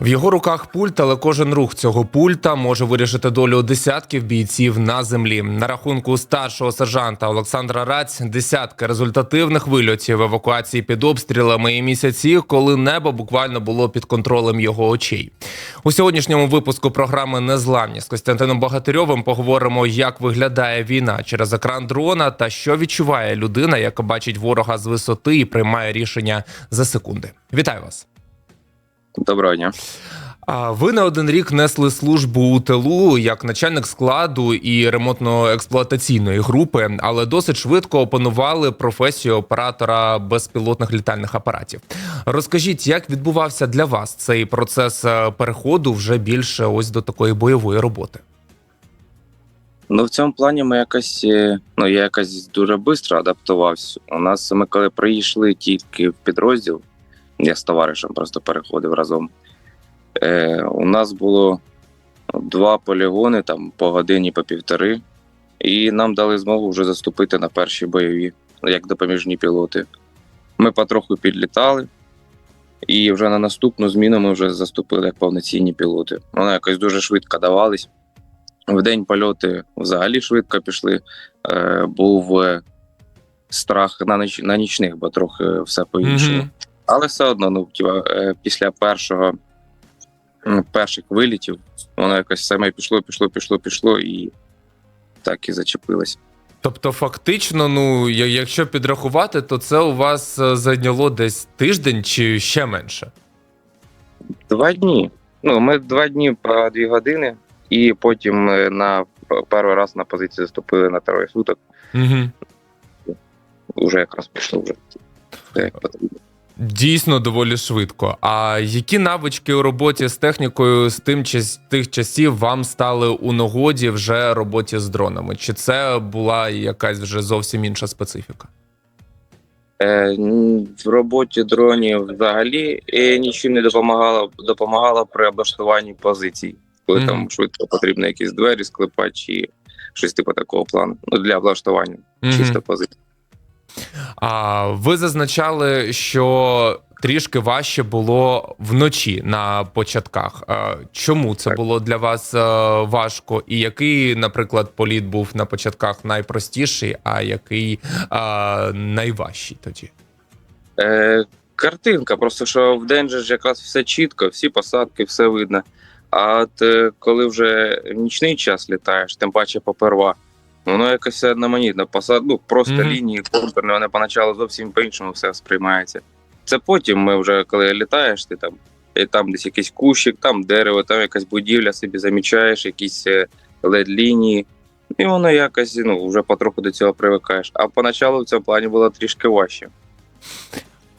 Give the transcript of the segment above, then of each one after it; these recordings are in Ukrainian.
В його руках пульт, але кожен рух цього пульта може вирішити долю десятків бійців на землі. На рахунку старшого сержанта Олександра Раць десятки результативних вильотів евакуації під обстрілами і місяці, коли небо буквально було під контролем його очей. У сьогоднішньому випуску програми Незламні з Костянтином Богатирьовим поговоримо, як виглядає війна через екран дрона та що відчуває людина, яка бачить ворога з висоти і приймає рішення за секунди. Вітаю вас. Доброго дня. Ви не один рік несли службу у тилу як начальник складу і ремонтно-експлуатаційної групи, але досить швидко опанували професію оператора безпілотних літальних апаратів. Розкажіть, як відбувався для вас цей процес е, переходу вже більше ось до такої бойової роботи? Ну, в цьому плані ми якось, е, ну я якось дуже швидко адаптувався. У нас ми коли прийшли тільки в підрозділ, я з товаришем просто переходив разом. Е, у нас було два полігони, там по годині, по півтори, і нам дали змогу вже заступити на перші бойові, як допоміжні пілоти. Ми потроху підлітали, і вже на наступну зміну ми вже заступили як повноцінні пілоти. Воно якось дуже швидко давались. В день польоти взагалі швидко пішли. Е, був е, страх на, ніч, на нічних, бо трохи все по-іншому. Мгм. Але все одно, ну, тіва, е, після першого перших вилітів, воно якось саме пішло, пішло, пішло, пішло і так і зачепилось. Тобто, фактично, ну якщо підрахувати, то це у вас е, зайняло десь тиждень чи ще менше. Два дні. Ну, ми два дні по дві години, і потім е, на перший раз на позицію заступили на троє суток. Угу. Уже якраз пішло вже. як потрібно. Дійсно доволі швидко. А які навички у роботі з технікою з тим час тих часів вам стали у нагоді вже роботі з дронами? Чи це була якась вже зовсім інша специфіка? Е, в роботі дронів взагалі е, нічим не допомагало, допомагало при облаштуванні позицій, коли Мгм. там швидко потрібно якісь двері склепати чи щось типу такого плану. Ну, для облаштування Мгм. чисто позицій. А ви зазначали, що трішки важче було вночі на початках. А Чому це було для вас е, важко? І який, наприклад, політ був на початках найпростіший, а який е, найважчий тоді? Е, картинка, просто що в день же ж якраз все чітко, всі посадки, все видно. А от е, коли вже нічний час літаєш, тим паче поперва, воно якось все одноманітно. Посад, ну, просто Мгм. лінії, контурні, вони поначалу зовсім по-іншому все сприймається. Це потім ми вже, коли літаєш, ти там, і там десь якийсь кущик, там дерево, там якась будівля собі замічаєш, якісь led лінії. І воно якось ну, вже потроху до цього привикаєш. А поначалу в цьому плані було трішки важче.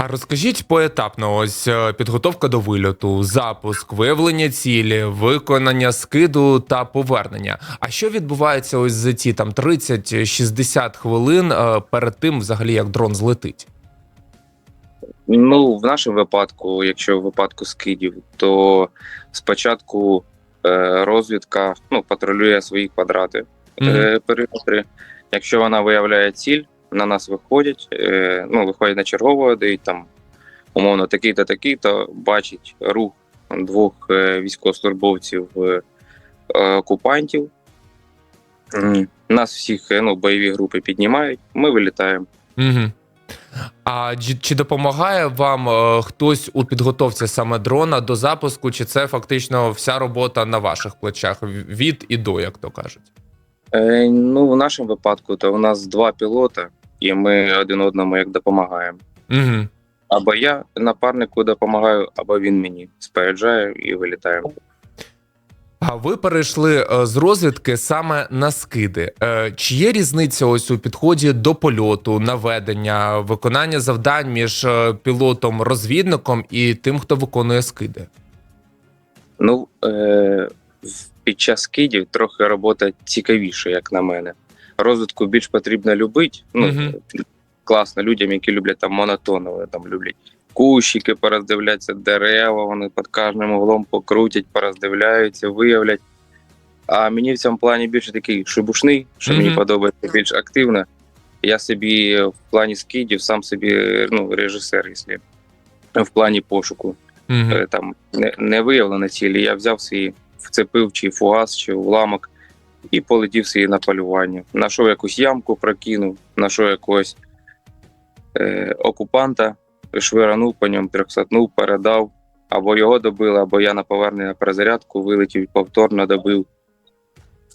А розкажіть поетапно: ось е, підготовка до вильоту, запуск, виявлення цілі, виконання скиду та повернення. А що відбувається ось за ці там 30-60 хвилин е, перед тим, взагалі, як дрон злетить? Ну, в нашому випадку, якщо в випадку скидів, то спочатку е, розвідка ну, патрулює свої квадрати е, периметри. Якщо вона виявляє ціль, на нас виходять, е, ну, виходять на чергового, дають там умовно такий-то, такий-то, бачить рух двох е, військовослужбовців е, окупантів. М, Нас всіх е, ну, бойові групи піднімають, ми вилітаємо. Угу. А чи, чи допомагає вам е, хтось у підготовці саме дрона до запуску, чи це фактично вся робота на ваших плечах від і до, як то кажуть? Е, ну, в нашому випадку, то у нас два пілота, і ми один одному як допомагаємо. Угу. Або я напарнику допомагаю, або він мені спереджає і вилітаємо. А ви перейшли е, з розвідки саме на скиди. Е, Чи є різниця ось у підході до польоту, наведення, виконання завдань між е, пілотом-розвідником і тим, хто виконує скиди? Ну, е, під час скидів трохи робота цікавіша, як на мене. Розвитку більш потрібно любити. Ну, Мгм. класно людям, які люблять там монотонно, там люблять кущики, пороздивляться дерева, вони під кожним углом покрутять, пороздивляються, виявлять. А мені в цьому плані більше такий шибушний, що мені подобається більш активно. Я собі в плані скидів сам собі ну, режисер, якщо в плані пошуку. Е, там не, не виявлено цілі. Я взяв свій вцепив чи фугас, чи уламок і полетів свій на полювання. Нашов якусь ямку, прокинув, знайшов якогось е, окупанта, швиранув по ньому, трьохсотнув, передав. Або його добили, або я на повернення перезарядку вилетів повторно добив.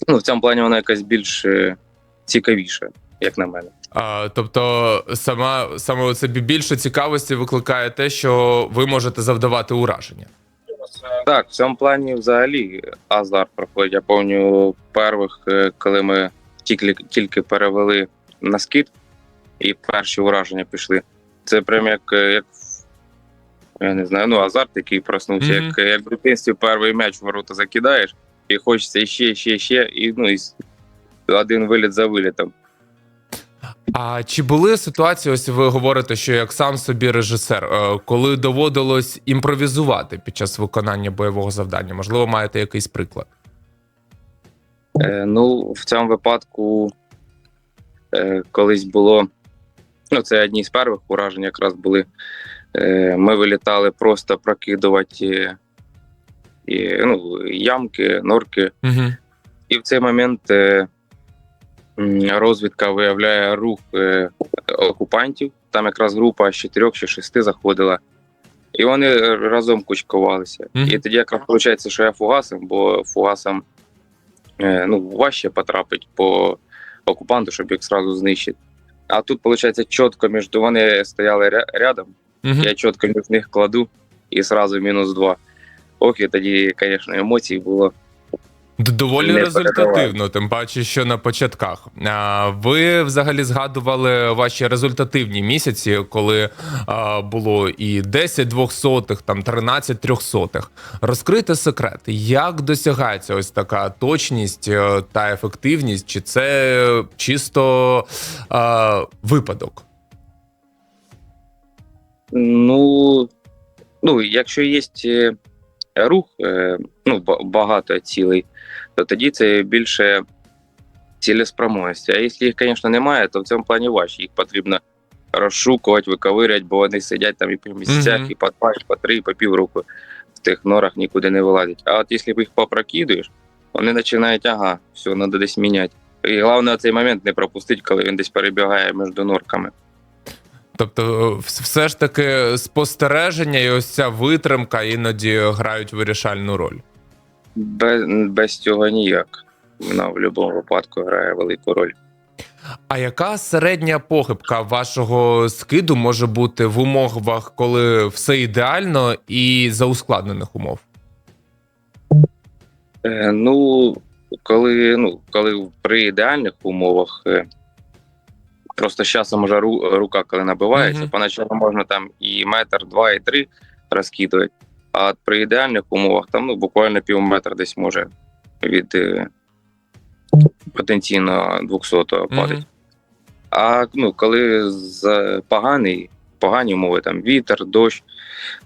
Ну, в цьому плані вона якась більш е, цікавіша, як на мене. А, тобто, сама саме це більше цікавості викликає те, що ви можете завдавати ураження. Так, в цьому плані взагалі азарт проходить. Я пам'ятаю перших, е, коли ми тільки, тільки перевели на скид, і перші ураження пішли. Це прям як, е, як я не знаю, ну азарт, який проснувся, Мгм. як, як в дитинстві перший м'яч в ворота закидаєш, і хочеться ще, ще, ще, і ну і один виліт за вилітом. А чи були ситуації, ось ви говорите, що як сам собі режисер, е, коли доводилось імпровізувати під час виконання бойового завдання? Можливо, маєте якийсь приклад? Е, ну, в цьому випадку е, колись було. Ну, це одні з перших уражень якраз були. Е, ми вилітали просто прокидувати і, ну, ямки, норки. Угу. І в цей момент е, розвідка виявляє рух е, окупантів. Там якраз група з чотирьох чи шести заходила. І вони разом кучкувалися. Мгм. І тоді якраз виходить, що я фугасом, бо фугасом е, ну, важче потрапить по окупанту, щоб їх зразу знищити. А тут, виходить, чітко між вони стояли ря- рядом, Угу. я чітко між них кладу і зразу мінус два. Ох, і тоді, звісно, емоцій було. Доволі Не результативно, тим паче, що на початках. Ви взагалі згадували ваші результативні місяці, коли було і 10 двохсотих, там 13 трьохсотих. Розкрийте секрет, як досягається ось така точність е, та ефективність, чи це чисто а, випадок? Ну, ну якщо є е, рух, е, ну, багато цілей, то тоді це більше цілеспромовності. А якщо їх, звісно, немає, то в цьому плані важче. Їх потрібно розшукувати, виковирять, бо вони сидять там і по місяцях, Мгм. і по два, і по три, і по півроку в тих норах нікуди не вилазять. А от якщо їх попрокидуєш, вони починають, ага, все, треба десь міняти. І головне цей момент не пропустити, коли він десь перебігає між норками. Тобто, все ж таки спостереження і ось ця витримка іноді грають вирішальну роль. Без, без цього ніяк. Вона в будь-якому випадку грає велику роль. А яка середня похибка вашого скиду може бути в умовах, коли все ідеально і за ускладнених умов? Е, ну, коли, ну, коли при ідеальних умовах, е, просто з часом ру, рука, коли набивається, Мгм. поначалу можна там і метр, два, і три розкидувати. А при ідеальних умовах там ну, буквально пів метра десь може від е, потенційно 200 падати. Мгм. А ну, коли з поганий, погані умови, там вітер, дощ,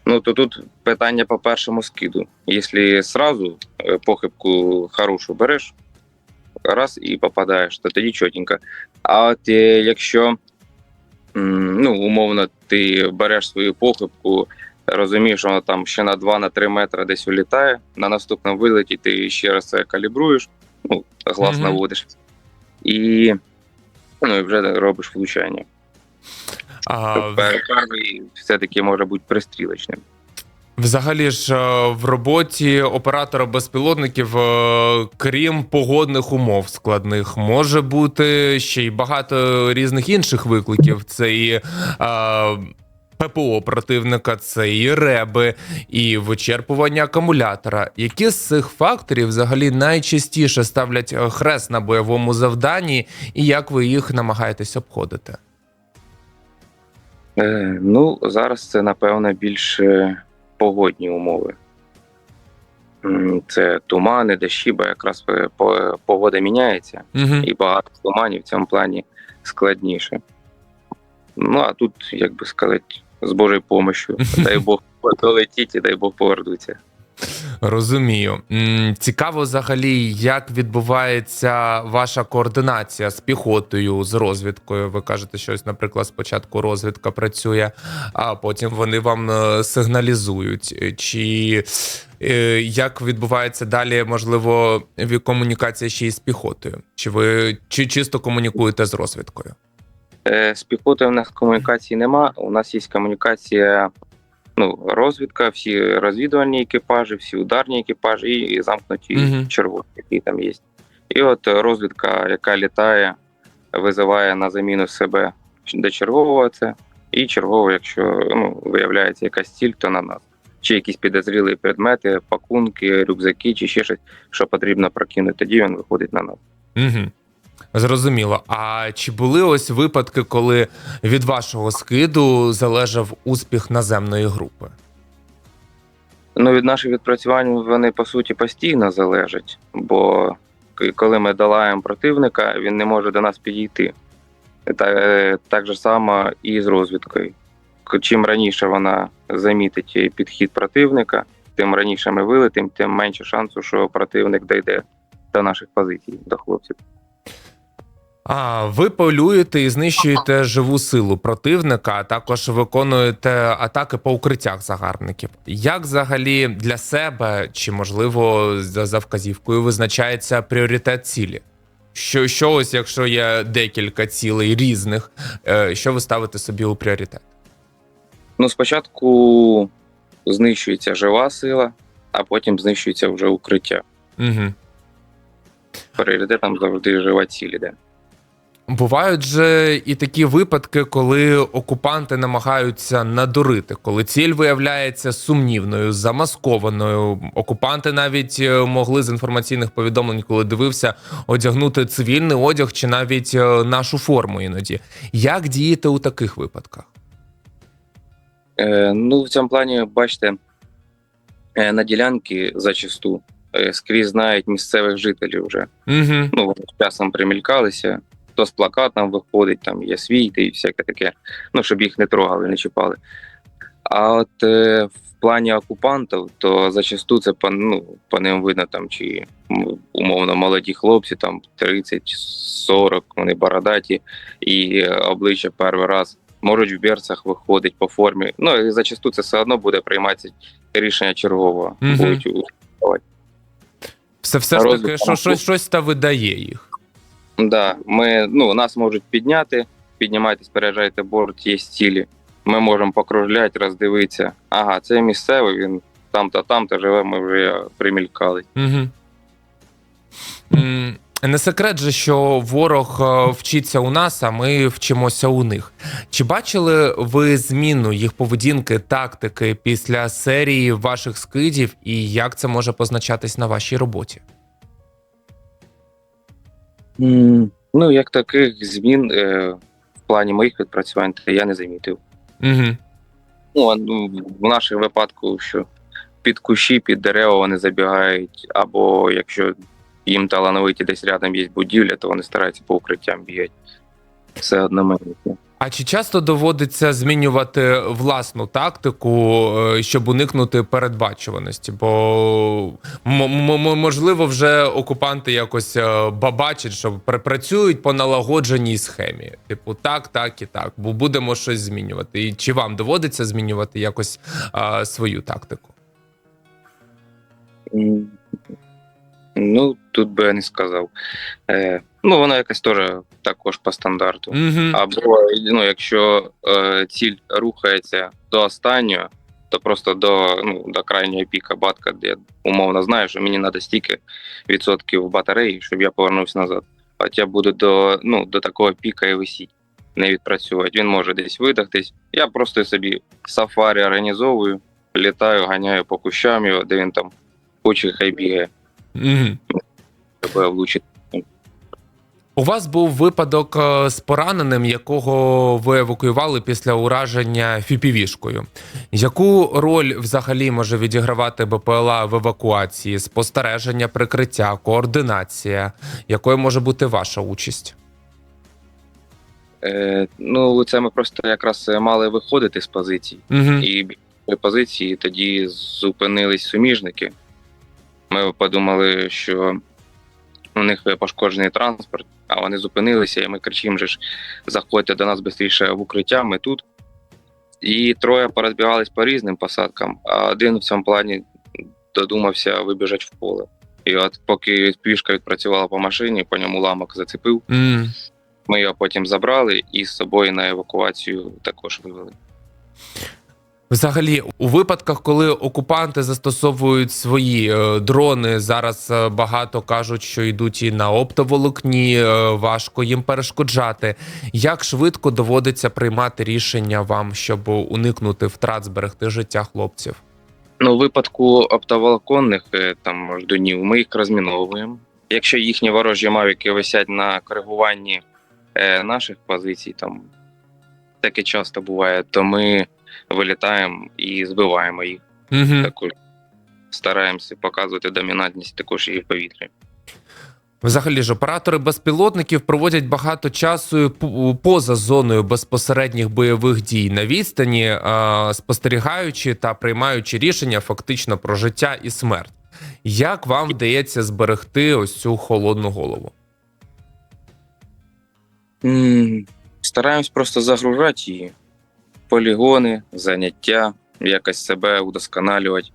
ну то тут питання по першому скиду. Якщо сразу е, похибку хорошу береш, раз і попадаєш, то тоді чотенько. А от якщо ну, умовно ти береш свою похибку, розумієш, що вона там ще на 2-3 метри десь улітає, на наступному вилеті ти ще раз це калібруєш, ну, глаз Мгм. наводиш. І ну і вже робиш влучання. А, Пер- Перший все-таки може бути пристрілочним. Взагалі ж е, в роботі оператора безпілотників, е, крім погодних умов складних, може бути ще й багато різних інших викликів. Це і е, ППО противника, це і реби, і вичерпування акумулятора. Які з цих факторів взагалі найчастіше ставлять хрест на бойовому завданні, і як ви їх намагаєтесь обходити? Е, ну, зараз це, напевно, більше погодні умови. Це тумани, дощі, бо якраз е, погода міняється, Угу. і багато туманів в цьому плані складніше. Ну, а тут, як би сказати, з Божою помощю. Дай Бог долетіть і дай Бог повернуться. Розумію. Цікаво взагалі, як відбувається ваша координація з піхотою, з розвідкою. Ви кажете, що ось, наприклад, спочатку розвідка працює, а потім вони вам е, сигналізують. Чи е, як відбувається далі, можливо, комунікація ще й з піхотою? Чи ви чи чисто комунікуєте з розвідкою? Е, З піхотою у нас комунікації нема. У нас є комунікація, ну, розвідка, всі розвідувальні екіпажі, всі ударні екіпажі і замкнуті Мгм. червоні, які там є. І от розвідка, яка літає, визиває на заміну себе до чергового це, і чергово, якщо ну, виявляється якась ціль, то на нас. Чи якісь підозрілі предмети, пакунки, рюкзаки, чи ще щось, що потрібно прокинути, тоді він виходить на нас. Угу. Зрозуміло. А чи були ось випадки, коли від вашого скиду залежав успіх наземної групи? Ну, від наших відпрацювань вони по суті постійно залежать, бо коли ми долаємо противника, він не може до нас підійти. Та, е, так же само і з розвідкою. Чим раніше вона замітить підхід противника, тим раніше ми вилетимо, тим менше шансу, що противник дійде до наших позицій, до хлопців. А ви полюєте і знищуєте живу силу противника, а також виконуєте атаки по укриттях загарбників. Як взагалі для себе чи можливо за, вказівкою визначається пріоритет цілі? Що, що ось, якщо є декілька цілей різних, е, що ви ставите собі у пріоритет? Ну, спочатку знищується жива сила, а потім знищується вже укриття. Угу. Пріоритетом завжди жива ціль іде. Бувають же і такі випадки, коли окупанти намагаються надурити, коли ціль виявляється сумнівною, замаскованою. Окупанти навіть е, могли з інформаційних повідомлень, коли дивився, одягнути цивільний одяг чи навіть е, нашу форму іноді. Як діяти у таких випадках? Е, ну, в цьому плані, бачите, е, на ділянки зачасту скрізь знають місцевих жителів вже. Угу. Ну, часом примількалися, хто з плакатом виходить, там є свій і всяке таке, ну, щоб їх не трогали, не чіпали. А от е, в плані окупантів, то зачасту це по, ну, по ним видно, там, чи умовно молоді хлопці, там 30-40, вони бородаті, і е, обличчя перший раз можуть в берцях виходить по формі. Ну і зачасту це все одно буде прийматися рішення чергового. Мгм. Будуть у- Все, все ж таки, що щось, щось та видає їх. Да, ми, ну, нас можуть підняти, піднімайтесь, переїжджайте борт, є цілі. Ми можемо покружляти, роздивитися. Ага, це місцевий, він там-то, там-то живе, ми вже примількали. Угу. Не секрет же, що ворог е, вчиться у нас, а ми вчимося у них. Чи бачили ви зміну їх поведінки, тактики після серії ваших скидів, і як це може позначатись на вашій роботі? Ну, як таких змін е, в плані моїх відпрацювань, то я не замітив. Угу. Ну, ну, в нашому випадку, що під кущі, під дерева вони забігають, або якщо їм талановиті десь рядом є будівля, то вони стараються по укриттям бігати. Все одноманітно. А чи часто доводиться змінювати власну тактику, е, щоб уникнути передбачуваності? Бо можливо, вже окупанти якось е, бачать, що пр- працюють по налагодженій схемі. Типу, так, так і так. Бо будемо щось змінювати. І чи вам доводиться змінювати якось свою тактику? Ну, тут би я не сказав. Е, ну, воно якось теж також по стандарту. Угу. Або ну, якщо е, ціль рухається до останнього, то просто до, ну, до крайнього піка батка, де я умовно знаю, що мені треба стільки відсотків батареї, щоб я повернувся назад. От я буду до, ну, до такого піка і висіть, не відпрацювати. Він може десь видихтись. Я просто собі сафарі організовую, літаю, ганяю по кущам його, де він там хоче, хай бігає, Угу. У вас був випадок е, з пораненим, якого ви евакуювали після ураження фіпівішкою. Яку роль взагалі може відігравати БПЛА в евакуації? Спостереження, прикриття, координація? Якою може бути ваша участь? Е, ну, це ми просто якраз мали виходити з позицій. Угу. і біля позиції тоді зупинились суміжники. Ми подумали, що у них пошкоджений транспорт, а вони зупинилися, і ми кричимо, же ж, заходьте до нас швидше в укриття, ми тут. І троє порозбігались по різним посадкам, а один в цьому плані додумався вибіжати в поле. І от поки пішка відпрацювала по машині, по ньому ламок зацепив. М. Ми його потім забрали і з собою на евакуацію також вивели. Взагалі, у випадках, коли окупанти застосовують свої е, дрони, зараз е, багато кажуть, що йдуть і на оптоволокні, е, важко їм перешкоджати. Як швидко доводиться приймати рішення вам, щоб уникнути втрат, зберегти життя хлопців? Ну, у випадку оптоволоконних там ждунів ми їх розміновуємо. Якщо їхні ворожі мавіки висять на коригуванні наших позицій, там таке часто буває, то ми вилітаємо і збиваємо їх. Угу. Також стараємося показувати домінантність також і в повітрі. Взагалі ж оператори безпілотників проводять багато часу поза зоною безпосередніх бойових дій на відстані, спостерігаючи та приймаючи рішення фактично про життя і смерть. Як вам вдається зберегти ось цю холодну голову? Стараємось просто загружати її. Полігони, заняття, якось себе удосконалювати,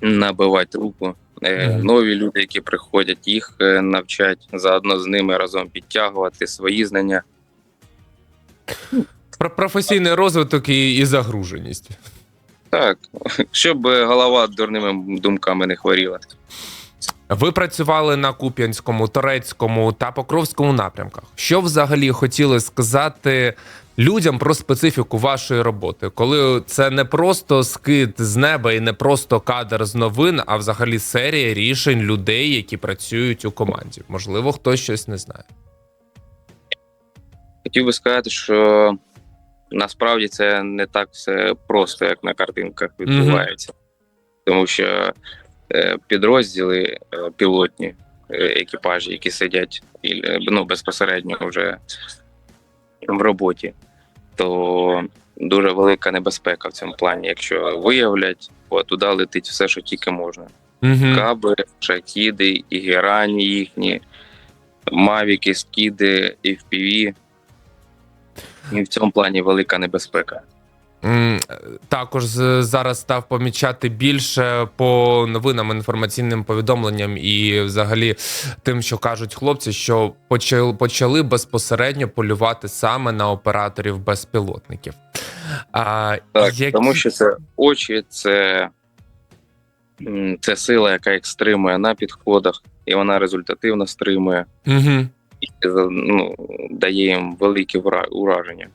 набивати руку. Е, Нові люди, які приходять, їх е, навчать, заодно з ними разом підтягувати свої знання. Про професійний розвиток і, і загруженість. Так, щоб е, голова дурними думками не хворіла. Ви працювали на Куп'янському, Торецькому та Покровському напрямках. Що взагалі хотіли сказати людям про специфіку вашої роботи, коли це не просто скид з неба і не просто кадр з новин, а взагалі серія рішень людей, які працюють у команді? Можливо, хтось щось не знає. Хотів би сказати, що насправді це не так все просто, як на картинках відбувається. Тому що е, підрозділи е, пілотні е, екіпажі, які сидять ну, безпосередньо вже в роботі, то дуже велика небезпека в цьому плані. Якщо виявлять, то туди летить все, що тільки можна. Угу. Каби, шахіди, і герані їхні, мавіки, скіди, FPV. І в цьому плані велика небезпека. Також зараз став помічати більше по новинам, інформаційним повідомленням і взагалі тим, що кажуть хлопці, що почали, почали безпосередньо полювати саме на операторів безпілотників. А, Так, які- тому що це очі, це, це сила, яка їх стримує на підходах, і вона результативно стримує Угу. і ну, дає їм великі ураження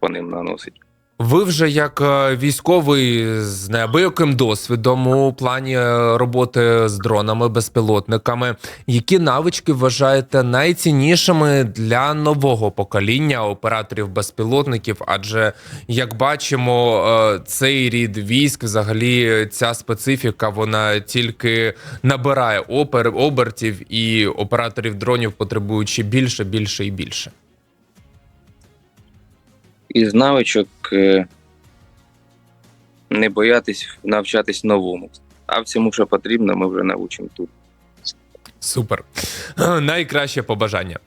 по ним наносить. Ви вже як е, військовий з неабияким досвідом у плані е, роботи з дронами, безпілотниками. Які навички вважаєте найціннішими для нового покоління операторів безпілотників? Адже як бачимо, е, цей рід військ, взагалі, ця специфіка, вона тільки набирає опер обертів, і операторів дронів потребують ще більше, більше і більше. Із навичок е, не боятись навчатись новому. А в цьому, що потрібно, ми вже навчимо тут. Супер. Найкраще побажання.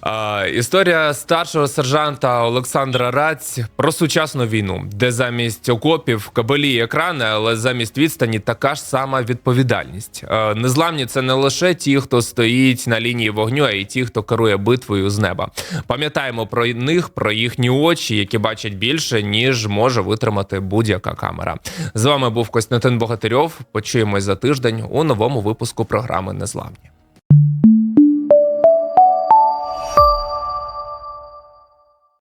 А, історія старшого сержанта Олександра Раць про сучасну війну, де замість окопів кабелі екрани, але замість відстані така ж сама відповідальність. А, незламні це не лише ті, хто стоїть на лінії вогню, а й ті, хто керує битвою з неба. Пам'ятаємо про них, про їхні очі, які бачать більше, ніж може витримати будь-яка камера. З вами був Костянтин Богатирьов. Почуємось за тиждень у новому випуску програми Незламні.